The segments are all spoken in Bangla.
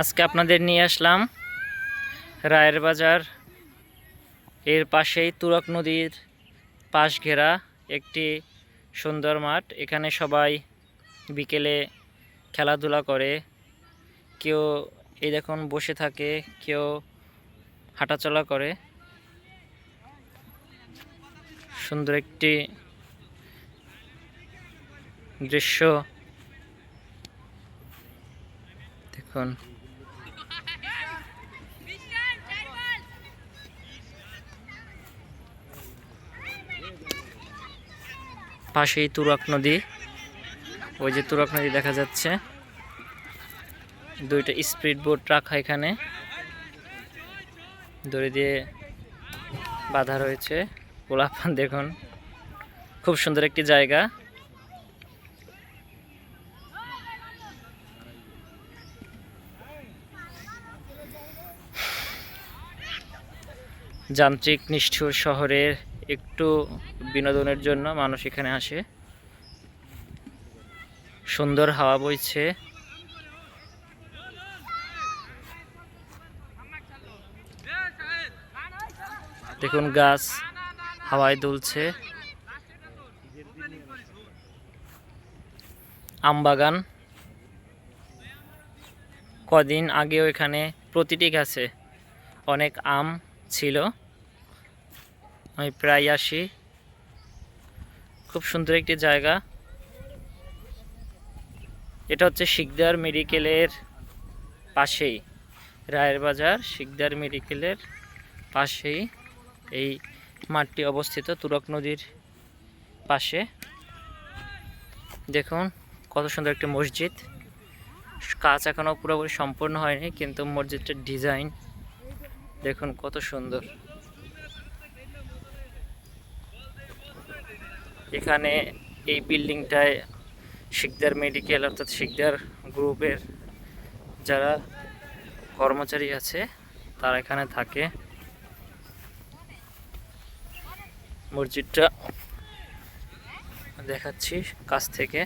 আজকে আপনাদের নিয়ে আসলাম রায়ের বাজার। এর পাশেই তুরক নদীর পাশ ঘেরা একটি সুন্দর মাঠ। এখানে সবাই বিকেলে খেলাধুলা করে। কেউ এই দেখুন বসে থাকে, কেউ হাঁটাচলা করে। সুন্দর একটি দৃশ্য। দেখুন। পাশেই তুরাক নদী। ওই যে তুরাক নদী দেখা যাচ্ছে। দুইটা স্পিড বোট রাখা এখানে। দড়ি দিয়ে বাঁধা রয়েছে। গোলাপান দেখুন। খুব সুন্দর একটি জায়গা। যান্ত্রিক নিষ্ঠুর শহরের একটু বিনোদনের জন্য মানুষ এখানে আসে। সুন্দর হাওয়া বইছে। দেখুন গাছ হাওয়ায় দুলছে। আম বাগান। কদিন আগেও এখানে প্রতিটি গাছে অনেক আম ছিল। আমি প্রায় আসি। খুব সুন্দর একটি জায়গা। এটা হচ্ছে শিকদার মেডিকেলের পাশেই। রায়ের বাজার, শিকদার মেডিকেলের পাশেই। এই মাঠটি অবস্থিত তুরক নদীর পাশে। দেখুন, কত সুন্দর একটি মসজিদ। কাজ এখনও পুরোপুরি সম্পূর্ণ হয়নি, কিন্তু মসজিদটার ডিজাইন দেখুন কত সুন্দর। এখানে এই বিল্ডিংটায় শিকদার মেডিকেল অর্থাৎ শিকদার গ্রুপের যারা কর্মচারী আছে, তারা এখানে থাকে। মসজিদটা দেখাচ্ছি কাছ থেকে।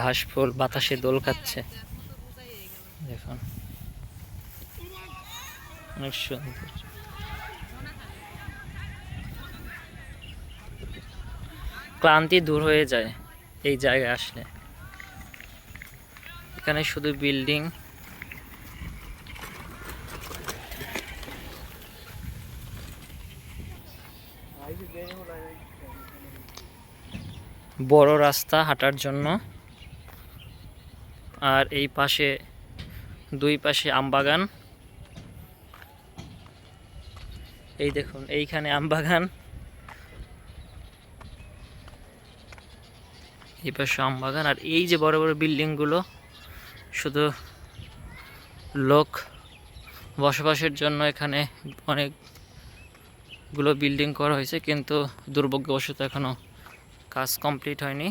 ঘাস ফুল, বাতাসে দোল খাচ্ছে। দেখুন অনেক সুন্দর। ক্লান্তি দূর হয়ে যায় এই জায়গায় আসলে। এখানে শুধু বিল্ডিং। বড় রাস্তা হাঁটার জন্য। আর এই পাশে দুই পাশে আমবাগান এই দেখুন, এইখানে আমবাগান এই পাশে আমবাগান আর এই যে বড় বড় বিল্ডিংগুলো, শুধু লোক বসবাসের জন্য এখানে অনেকগুলো বিল্ডিং করা হয়েছে, কিন্তু দুর্ভাগ্যবশত এখনও কাজ কমপ্লিট হয়নি।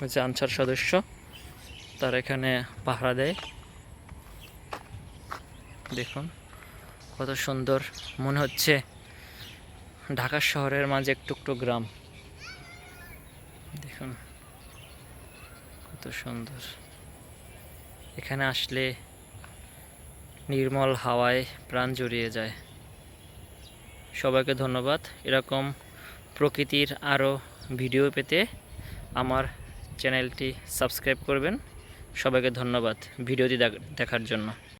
হচ্ছে আনসার সদস্য, তারা এখানে পাহারা দেয়। দেখুন, কত সুন্দর মনে হচ্ছে ঢাকা শহরের মাঝে একটু একটু গ্রাম। দেখুন, কত সুন্দর। এখানে আসলে নির্মল হাওয়ায় প্রাণ জড়িয়ে যায়। সবাইকে ধন্যবাদ। এরকম প্রকৃতির আরও ভিডিও পেতে আমার চ্যানেলটি সাবস্ক্রাইব করবেন। সবাইকে ধন্যবাদ ভিডিওটি দেখ- দেখার জন্য।